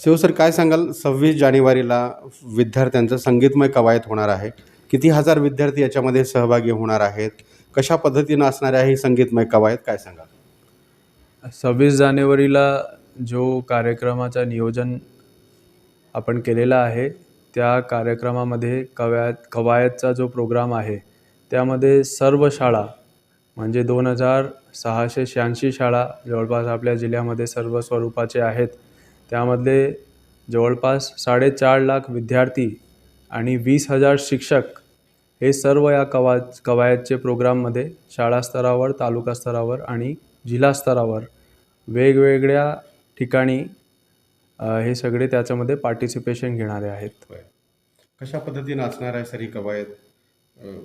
Shiv sir काय सांगाल? सव्वीस जानेवारीला विद्यार्थ्यांचं संगीतमय कवायत होणार आहे. किती हजार विद्यार्थी याच्यामध्ये सहभागी होणार आहेत? कशा पद्धतीनं असणार आहे ही संगीतमय कवायत? काय सांगाल? सव्वीस जानेवारीला जो कार्यक्रमाचा नियोजन आपण केलेला आहे त्या कार्यक्रमामध्ये कवायत कवायतचा जो प्रोग्राम आहे त्यामध्ये सर्व शाळा म्हणजे दोन हजार सहाशे शहाऐंशी शाळा जवळपास आपल्या जिल्ह्यामध्ये सर्व स्वरूपाचे आहेत. त्यामधले जवळपास साडेचार लाख विद्यार्थी आणि वीस हजार शिक्षक हे सर्व या कवा कवायतचे प्रोग्राममध्ये शाळा स्तरावर तालुका स्तरावर आणि जिल्हा स्तरावर वेगवेगळ्या ठिकाणी हे सगळे त्याच्यामध्ये पार्टिसिपेशन घेणारे आहेत. कशा पद्धतीनं असणार आहे सर ही कवायत?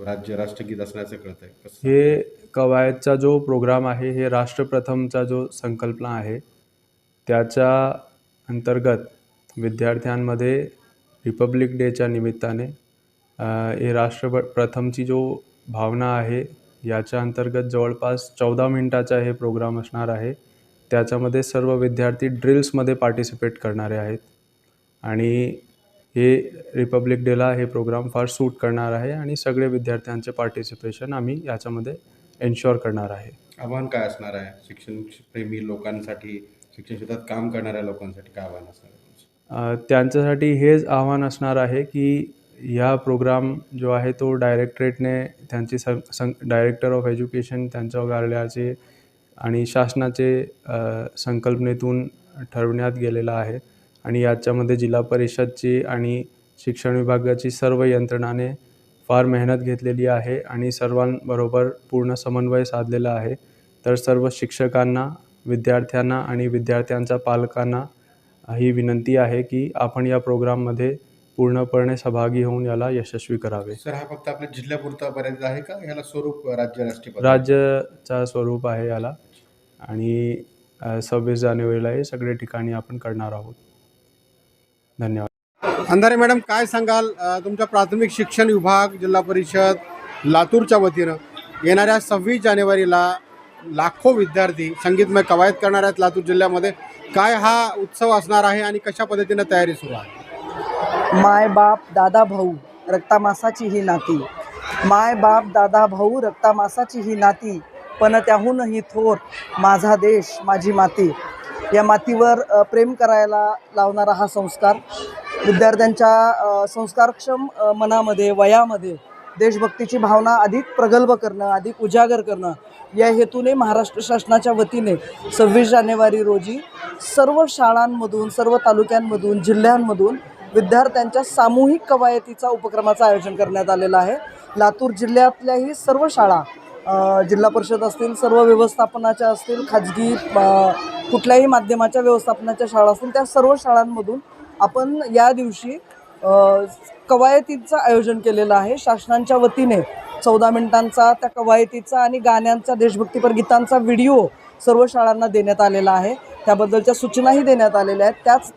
राज्य राष्ट्रगीत असण्याचं कळत आहे हे कवायतचा जो प्रोग्राम आहे हे राष्ट्रप्रथमचा जो संकल्पना आहे त्याच्या अंतर्गत विद्यार्थ्यांमध्ये रिपब्लिक डेच्या निमित्ताने हे राष्ट्र प्रथमची जो भावना आहे याच्या अंतर्गत जवळपास चौदा मिनटाचा हे प्रोग्राम असणार आहे. त्याच्यामध्ये सर्व विद्यार्थी ड्रिल्समध्ये पार्टिसिपेट करणारे आहेत. आणि हे रिपब्लिक डेला हे प्रोग्राम फार सूट करणार आहे आणि सगळे विद्यार्थ्यांचे पार्टिसिपेशन आम्ही याच्यामध्ये एन्श्युअर करणार आहे. आव्हान काय असणार आहे? शिक्षण प्रेमी लोकांसाठी शिक्षण क्षेत्रात काम करणाऱ्या लोकांसाठी काय आव्हान असणार आहे त्यांच्यासाठी हेच आव्हान असणार आहे की ह्या प्रोग्राम जो आहे तो डायरेक्टरेटने त्यांची सं सं डायरेक्टर ऑफ एज्युकेशन त्यांच्या कार्यालयाचे आणि शासनाचे संकल्पनेतून ठरवण्यात गेलेला आहे. आणि याच्यामध्ये जिल्हा परिषदची आणि शिक्षण विभागाची सर्व यंत्रणाने फार मेहनत घेतलेली आहे आणि सर्वांबरोबर पूर्ण समन्वय साधलेला आहे. तर सर्व शिक्षकांना विद्यार्थ्यांना आणि विद्यार्थ्यांच्या पालकांना ही विनंती आहे की आपण या प्रोग्राममध्ये पूर्णपणे सहभागी होऊन याला यशस्वी करावे. सर हा फक्त आपल्या जिल्ह्यापुरता पर्यंत आहे का? ह्याला स्वरूप राज्य राष्ट्रीय? राज्याचा स्वरूप आहे याला. आणि सव्वीस जानेवारीला हे सगळे ठिकाणी आपण करणार आहोत. धन्यवाद. अंधारे मॅडम काय सांगाल? तुमच्या प्राथमिक शिक्षण विभाग जिल्हा परिषद लातूरच्या वतीनं येणाऱ्या सव्वीस जानेवारीला लाखो विद्यार्थी संगीतमय कवायत करणार आहेत लातूर जिल्ह्यामध्ये. काय हा उत्सव असणार आहे आणि कशा पद्धतीनं तयारी सुरू आहे? माय बाप दादा भाऊ रक्तामासाची ही नाती. माय बाप दादा भाऊ रक्तामासाची ही नाती. पण त्याहूनही थोर माझा देश माझी माती. या मातीवर प्रेम करायला लावणारा हा संस्कार. विद्यार्थ्यांच्या संस्कारक्षम मनामध्ये वयामध्ये देशभक्तीची भावना अधिक प्रगल्भ करणं अधिक उजागर करणं या हेतूने महाराष्ट्र शासनाच्या वतीने सव्वीस जानेवारी रोजी सर्व शाळांमधून सर्व तालुक्यांमधून जिल्ह्यांमधून विद्यार्थ्यांच्या सामूहिक कवायतीचा उपक्रमाचं आयोजन करण्यात आलेलं आहे. लातूर जिल्ह्यातल्याही सर्व शाळा जिल्हा परिषद असतील सर्व व्यवस्थापनाच्या असतील खाजगी कुठल्याही माध्यमाच्या व्यवस्थापनाच्या शाळा असतील त्या सर्व शाळांमधून आपण या दिवशी कवायतीचं आयोजन केलेलं आहे. शासनाच्या वतीने चौदा मिनिटांचा त्या कवायतीचा आणि गाण्यांचा देशभक्तीपर गीतांचा व्हिडिओ सर्व शाळांना देण्यात आलेला आहे. त्याबद्दलच्या सूचनाही देण्यात आलेल्या आहेत. त्याच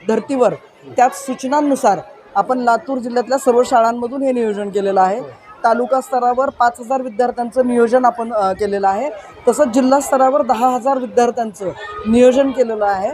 धर्तीवर त्याच सूचनांनुसार आपण लातूर जिल्ह्यातल्या सर्व शाळांमधून हे नियोजन केलेलं आहे. तालुका स्तरावर पाच हजार विद्यार्थ्यांचं नियोजन आपण केलेलं आहे. तसंच जिल्हा स्तरावर दहा हजार विद्यार्थ्यांचं नियोजन केलेलं आहे.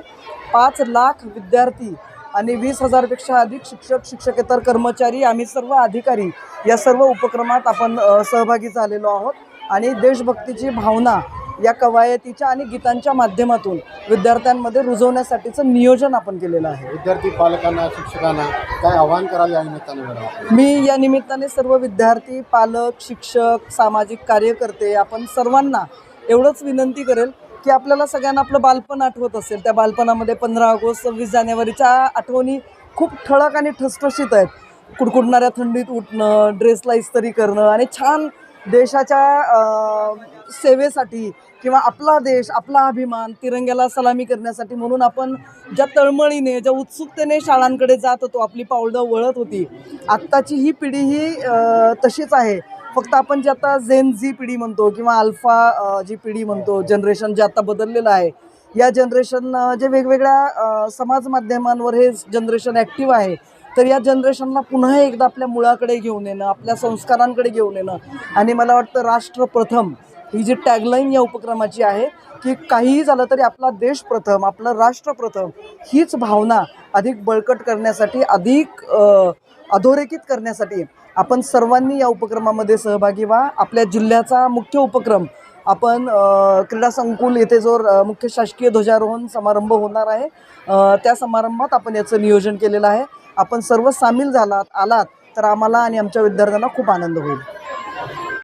पाच लाख विद्यार्थी आणि वीस हजारपेक्षा अधिक शिक्षक शिक्षकेतर कर्मचारी आम्ही सर्व अधिकारी या सर्व उपक्रमात आपण सहभागी झालेलो आहोत. आणि देशभक्तीची भावना या कवायतीच्या आणि गीतांच्या माध्यमातून विद्यार्थ्यांमध्ये रुजवण्यासाठीचं नियोजन आपण केलेलं आहे. विद्यार्थी पालकांना शिक्षकांना काय आव्हान कराल या निमित्तानं मी या निमित्ताने सर्व विद्यार्थी पालक शिक्षक सामाजिक कार्यकर्ते आपण सर्वांना एवढंच विनंती करेल की आपल्याला सगळ्यांना आपलं बालपण आठवत असेल. त्या बालपणामध्ये पंधरा ऑगस्ट सव्वीस जानेवारीच्या आठवणी खूप ठळक आणि ठसठशीत आहेत. कुडकुडणाऱ्या थंडीत उठणं ड्रेसला इस्त्री करणं आणि छान देशाच्या सेवेसाठी किंवा आपला देश आपला अभिमान तिरंग्याला सलामी करण्यासाठी म्हणून आपण ज्या तळमळीने ज्या उत्सुकतेने शाळांकडे जात होतो आपली पावलं वळत होती आत्ताची ही पिढी ही तशीच आहे. फक्त आपण जे आता झेन झी पिढी म्हणतो किंवा अल्फा जी पिढी म्हणतो जनरेशन जे आता बदललेलं आहे या जनरेशन जे वेगवेगळ्या समाज माध्यमांवर हे जनरेशन ॲक्टिव्ह आहे तर या जनरेशनला पुन्हा एकदा आपल्या मुळाकडे घेऊन येणं आपल्या संस्कारांकडे घेऊन येणं आणि मला वाटतं राष्ट्र प्रथम ही जी टॅगलाईन या उपक्रमाची आहे की काहीही झालं तरी आपला देश प्रथम आपलं राष्ट्र प्रथम हीच भावना अधिक बळकट करण्यासाठी अधिक अधोरेखित करण्यासाठी आपण सर्वांनी या उपक्रमामध्ये सहभागी व्हा. आपल्या जिल्ह्याचा मुख्य उपक्रम आपण क्रीडा संकुल येथे जो मुख्य शासकीय ध्वजारोहण समारंभ होणार आहे त्या समारंभात आपण याचं नियोजन केलेलं आहे. आपण सर्व सामील झालात आलात तर आम्हाला आणि आमच्या विद्यार्थ्यांना खूप आनंद होईल.